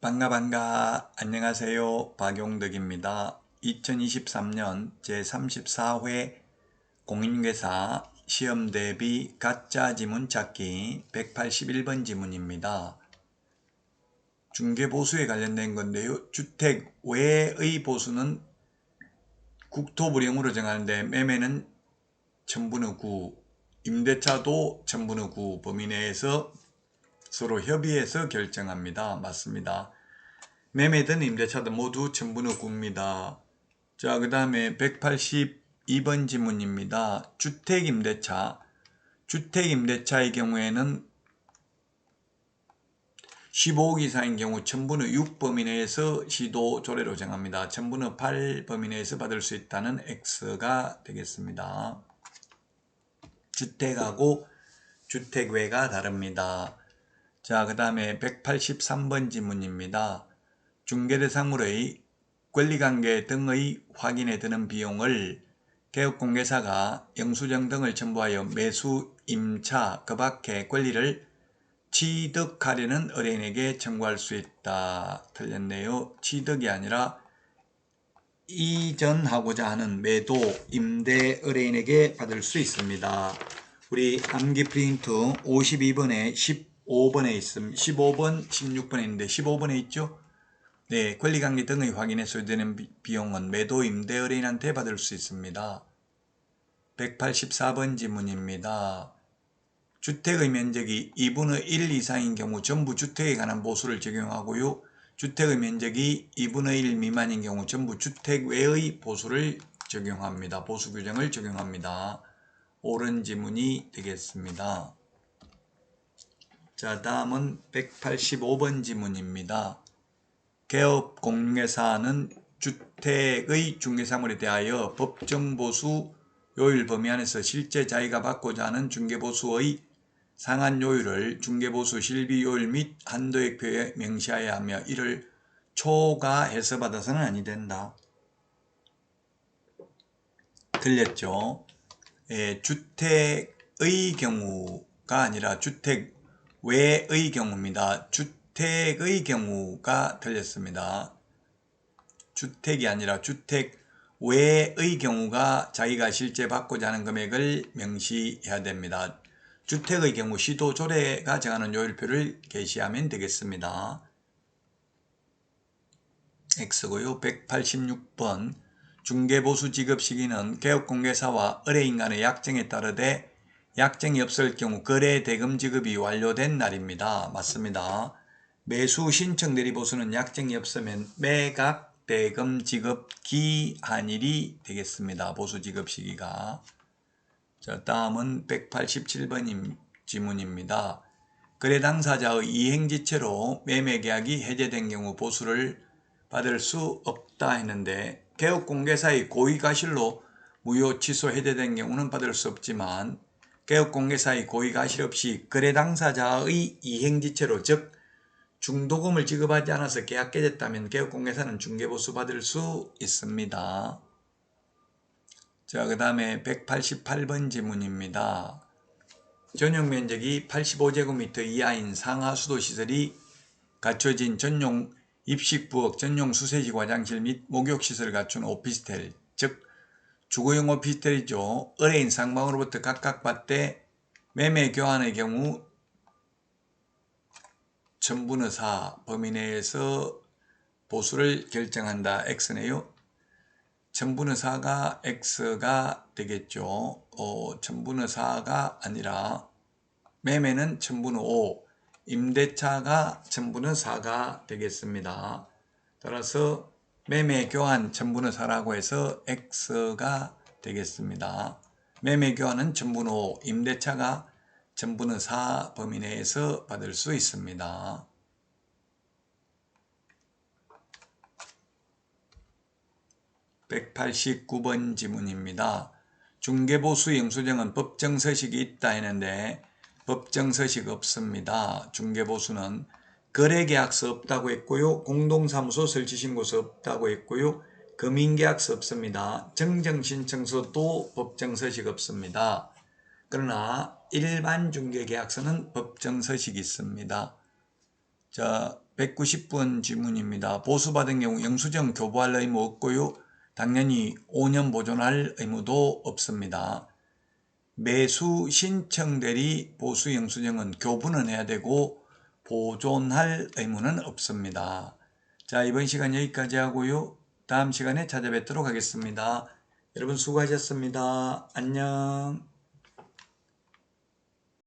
반가 반가 안녕하세요 박용덕입니다. 2023년 제34회 공인회사 시험 대비 가짜 지문 찾기 181번 지문입니다. 중개보수에 관련된 건데요. 주택 외의 보수는 국토부령으로 정하는데 매매는 천분의 9, 임대차도 천분의 9 범위 내에서 서로 협의해서 결정합니다. 맞습니다. 매매든 임대차든 모두 천분의 9입니다. 자, 그 다음에 182번 지문입니다. 주택임대차. 주택임대차의 경우에는 15억 이상인 경우 천분의 6 범위 내에서 시도 조례로 정합니다. 천분의 8 범위 내에서 받을 수 있다는 X가 되겠습니다. 주택하고 주택외가 다릅니다. 자, 그 다음에 183번 지문입니다. 중개대상물의 권리관계 등의 확인에 드는 비용을 개업공개사가 영수증 등을 첨부하여 매수, 임차, 그 밖의 권리를 취득하려는 의뢰인에게 청구할 수 있다. 틀렸네요. 취득이 아니라 이전하고자 하는 매도, 임대 의뢰인에게 받을 수 있습니다. 우리 암기 프린트 52번에 15번에 있음, 15번, 16번에 있는데 15번에 있죠? 네, 권리관계 등의 확인에 소요되는 비 용은 매도, 임대 의뢰인한테 받을 수 있습니다. 184번 지문입니다. 주택의 면적이 2분의 1 이상인 경우 전부 주택에 관한 보수를 적용하고요. 주택의 면적이 2분의 1 미만인 경우 전부 주택 외의 보수를 적용합니다. 보수 규정을 적용합니다. 옳은 지문이 되겠습니다. 자, 다음은 185번 지문입니다. 개업 공개사는 주택의 중개사물에 대하여 법정 보수 요율 범위 안에서 실제 자기가 받고자 하는 중개보수의 상한 요율을 중개보수 실비 요율 및 한도액표에 명시하여야 하며 이를 초과해서 받아서는 아니 된다. 들렸죠? 예, 주택의 경우가 아니라 주택 외의 경우입니다. 주택의 경우가 틀렸습니다. 주택이 아니라 주택 외의 경우가 자기가 실제 받고자 하는 금액을 명시해야 됩니다. 주택의 경우 시도 조례가 정하는 요율표를 게시하면 되겠습니다. X고요. 186번 중개보수 지급 시기는 개업공개사와 의뢰인 간의 약정에 따르되 약정이 없을 경우 거래 대금 지급이 완료된 날입니다. 맞습니다. 매수 신청 대리보수는 약정이 없으면 매각 대금 지급 기한일이 되겠습니다. 보수 지급 시기가. 자, 다음은 187번 지문입니다. 거래 당사자의 이행지체로 매매계약이 해제된 경우 보수를 받을 수 없다 했는데 개업공개사의 고의가실로 무효 취소 해제된 경우는 받을 수 없지만 개업공개사의 고의가 실 없이 거래 당사자의 이행지체로 즉 중도금을 지급하지 않아서 계약 깨졌다면 개업공개사는 중개보수 받을 수 있습니다. 자, 그 다음에 188번 지문입니다. 전용 면적이 85제곱미터 이하인 상하수도 시설이 갖춰진 전용 입식부엌, 전용 수세식 화장실 및 목욕시설을 갖춘 오피스텔, 즉 주거용 오피스텔이죠. 의뢰인 상방으로부터 각각 받되 매매 교환의 경우 천분의 4 범위 내에서 보수를 결정한다. X네요. 천분의 4가 X가 되겠죠. 어, 천분의 4가 아니라 매매는 천분의 5, 임대차가 천분의 4가 되겠습니다. 따라서 매매 교환 천분의 4라고 해서 X가 되겠습니다. 매매 교환은 천분의 5, 임대차가 천분의 4 범위 내에서 받을 수 있습니다. (189번) 지문입니다. 중개보수 영수증은 법정서식이 있다 했는데 법정서식 없습니다. 중개보수는 거래계약서 없다고 했고요. 공동사무소 설치신고서 없다고 했고요. 금인계약서 없습니다. 정정신청서도 법정서식 없습니다. 그러나 일반 중개계약서는 법정서식이 있습니다. 자, 190번 질문입니다. 보수받은 경우 영수증 교부할 의무 없고요. 당연히 5년 보존할 의무도 없습니다. 매수 신청 대리 보수 영수증은 교부는 해야 되고 보존할 의무는 없습니다. 자 이번 시간 여기까지 하고요. 다음 시간에 찾아뵙도록 하겠습니다. 여러분 수고하셨습니다. 안녕